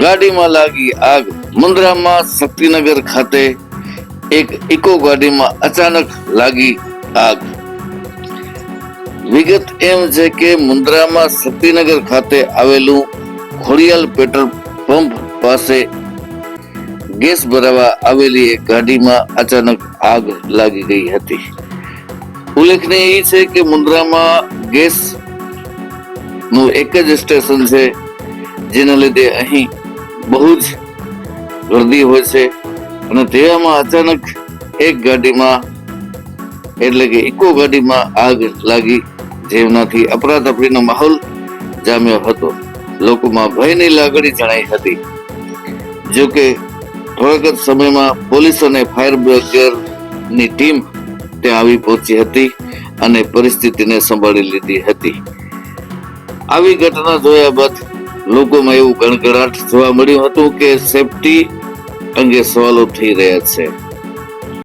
ગાડીમાં લાગી આગ. મુન્દ્રામાં શક્તિનગર ખાતે એક ઇકો ગાડીમાં અચાનક લાગી આગ. વિગત એમ છે કે મુન્દ્રામાં શક્તિનગર ખાતે આવેલું ખોડિયાલ પેટ્રોલ પંપ પાસે ગેસ ભરાવા આવેલી એક ગાડીમાં અચાનક આગ લાગી ગઈ હતી. ઉલ્લેખનીય એ છે કે મુન્દ્રામાં ગેસનું એક જ સ્ટેશન છે, જેના લીધે અહીં બહુ જ ગર્દી હોય છે. અને તેવામાં અચાનક એક ગાડીમાં, એટલે કે ઇકો ગાડીમાં આગ લાગી. જેનાથી અફરાતફરીનો માહોલ જામ્યો હતો. લોકોમાં ભયની લાગણી જણાઈ હતી. જો કે થોડાક જ સમયમાં પોલીસ અને ફાયર બ્રિગેડની ટીમ ત્યાં આવી પહોંચી હતી અને પરિસ્થિતિને સંભાળી લીધી હતી. આવી ઘટના જોયા બાદ લોકોમાં એવું ગણગણાટ જોવા મળ્યું હતું કે સેફટી અંગે સવાલો થઈ રહ્યા છે.